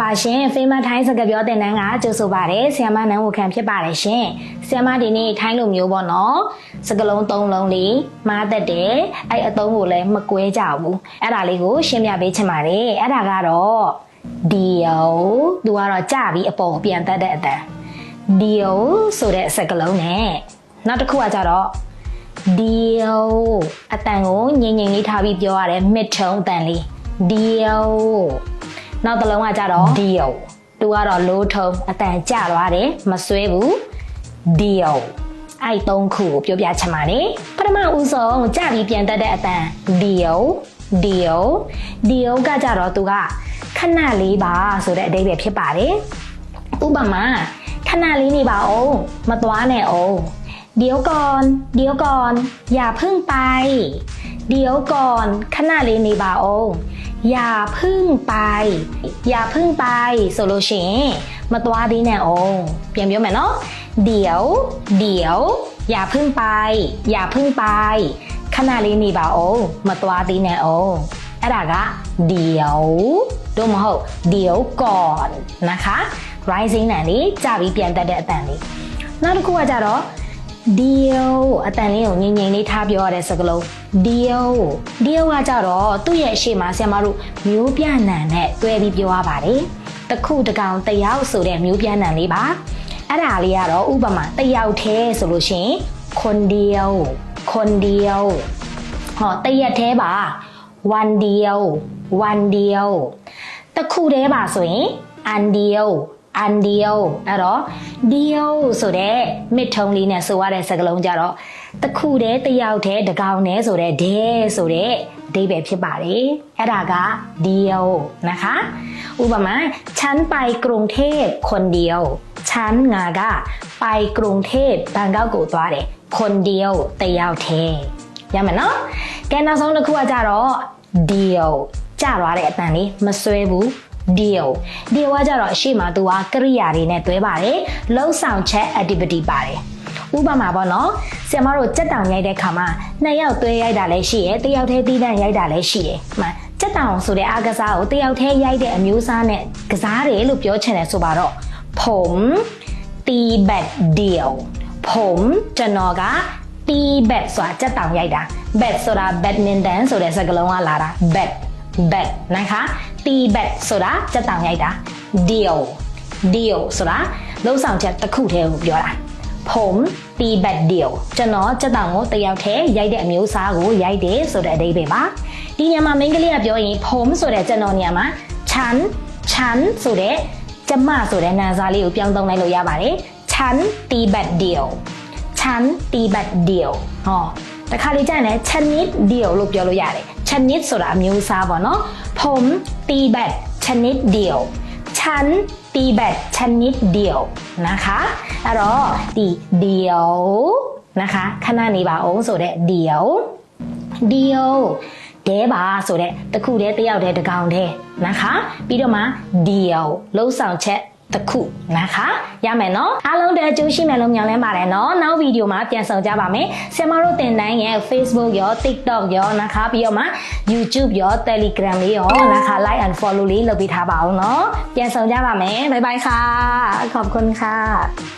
ပါရှင် Famous Thai စကားပြောတင်တန်းကကြိုဆိုပါရယ်ဆီယမနန်းဝခံဖြစ်ပါတယ်ရှင်ဆီယမဒီနေ့ထိုင်းလိုမျိုးပေါ့နော်စကလုံး၃လုံးလေးမားသက်တယ်အဲ့အသုံးကိုလည်းမကွဲကြဘူးအဲ့ဒါလေးကိုရှင်းပြပေးချင်ပါတယ်အဲ့ဒါကတော့ဒီယိုသူကတော့ကြပြီးအပေါ်ပြန်တက်တဲ့အတန်ဒီယိုဆိုတဲ့စကလုံးနဲ့နောက်တစ်ခုကကြတော့ဒီယိုအတန်ကိုငိမ့်ငိမ့်လေးထားပြီးပြောရတယ် mid tone အတန်လေး ဒီယို နောက်တစ်လုံးကကြတော့ deal သူကတော့ low tone အတန်ကျသွားတယ်မဆွဲဘူး deal အဲ့သုံးခုကိုပြောပြချင်ပါတယ်ပထမဦးဆုံးကြပြီးပြန်တက်တဲ့အတန် deal deal deal ကကြတော့သူကခဏလေးပါဆိုတဲ့အဓိပ္ပာယ်ဖြစ်ပါတယ်ဥပမာခဏလေးနေပါအောင်မသွားနဲ့အောင်เดี๋ยวก่อนเดี๋ยวก่อนอย่าเพิ่งไป เดี๋ยวก่อนขณะလေးနေပါအောင်อ ย่าเพึ่งไป อย่าเพึ่งไปဆိုလို့ရှိရင်မသွားသေးနဲ့အောင်ပြန်ပြောမယ်နော်เดี๋ยวเดี๋ยวอย่าเพึ่งไป อย่าเพึ่งไปခဏလေးနေပါအောင်မသွားသေးနဲ့အောင်အဲ့ဒါကเดี๋ยวတို့မဟုတ်เดี๋ยวก่อนนะคะ rising နံလေးကြပြီးပြန်တက်တဲ့အတန်လေးနောက်တစ်ခုကကြတော့ deal အတန်လေးကိုငြိမ်ငြိမ်လေးထားပြောရတဲ့စကားလုံး deal deal ကကြတော့သူ့ရဲ့အရှိမဆရာမတို့မျိုးပြနံနဲ့တွဲပြီးပြောရပါတယ်တခုတကောင်တယောက်ဆိုတဲ့မျိုးပြနံလေးပါအဲ့ဒါလေးကတော့ဥပမာတယောက်သေးဆိုလို့ရှိရင် คนเดียว คนเดียวဟောတရက်သေးပါ one เดียว one เดียวတခုတည်းပါဆိုရင် an เดียว อันเดียวအဲ့တော့ deal ဆိုတဲ့ mid tone လေးနဲ့ဆိုရတဲ့စကားလုံးကြတော့တစ်ခုတည်းတစ်ယောက်တည်းတစ်ကောင်တည်းဆိုတဲ့ day ဆိုတဲ့အဓိပ္ပာယ်ဖြစ်ပါတယ်အဲ့ဒါက deal นะคะဥပမာฉันไปกรุงเทพคนเดียวฉันငါကไปกรุงเทพဘန်ကောက်ကိုသွားတယ်คนเดียวတစ်ယောက်တည်းရမယ်နော်ကဲနောက်ဆုံးတစ်ခုကကြတော့ deal ကြသွားတဲ့အတန်လေးမစွဲဘူး deal deal ကကြတော့အရှိမသူကကရိယာတွေနဲ့တွဲပါတယ်လှုပ်ဆောင်ချက် activity ပါတယ်ဥပမာပေါ့နော်ဆရာမတို့ကြက်တောင်ရိုက်တဲ့ခါမှာနှစ်ယောက်တွဲရိုက်တာလည်းရှိရယ်တစ်ယောက်တည်းတီးတန့်ရိုက်တာလည်းရှိတယ်မှန်ကြက်တောင်ဆိုတဲ့အားကစားကိုတစ်ယောက်တည်းရိုက်တဲ့အမျိုးအစားနဲ့ကစားတယ်လို့ပြောချင်တယ်ဆိုပါတော့ผมตีแบดเดี่ยวผมကျွန်တော်ကตีแบดဆိုတာကြက်တောင်ရိုက်တာแบดဆိုတာ badminton ဆိုတဲ့စကားလုံးကလာတာ bad bad นะคะตีแบดဆိုတာစက်တောင်ရိုက်တာ deal deal ဆိုတာလုံးဆောင်ချက်တစ်ခုတည်းကိုပြောတာผมตีแบด deal ကျွန်တော်စက်တောင်ကိုတယောက်တည်းရိုက်တဲ့အမျိုးအစားကိုရိုက်တယ်ဆိုတဲ့အဓိပ္ပာယ်ပါဒီညမှာမိန်းကလေးကပြောရင်ผมဆိုတဲ့ကျွန်တော်ညမှာฉันฉันဆိုတဲ့ကျမဆိုတဲ့နာစားလေးကိုပြောင်းသုံးလိုက်လို့ရပါတယ်ฉันตีแบด deal ฉันตีแบด deal ဟော တခါလေကြာရင်လည်း Chinese deal လို့ပြောလို့ရတယ် Chinese ဆိုတာအမျိုးအစားပေါ့နော်ผมตีแบดชนิดเดียว ฉันตีแบดชนิดเดียวนะคะအဲ့တော့ဒီ deal นะคะခဏနေပါအောင်ဆိုတဲ့ deal deal ဒဲပါဆိုတဲ့တစ်ခုတည်းတစ်ယောက်တည်းတစ်ကောင်တည်းนะคะပြီးတော့မှ deal လုံးဆောင်ချက် တစ်ခုนะคะရမယ်နော်အားလုံးတဲ့အကျိုးရှိမယ်လို့မျှော်လင့်ပါတယ်နော်နောက်ဗီဒီယိုမှာပြန်ဆောင်ကြပါမယ်ဆင်မတို့တင်တန်းရဲ့ Facebook ရော TikTok ရောนะคะပြီးတော့မှ YouTube ရော Telegram လေးရောนะคะ Like and Follow လေးလုပ်ပေးထားပါအောင်နော်ပြန်ဆောင်ကြပါမယ်บ๊ายบายค่ะขอบคุณค่ะ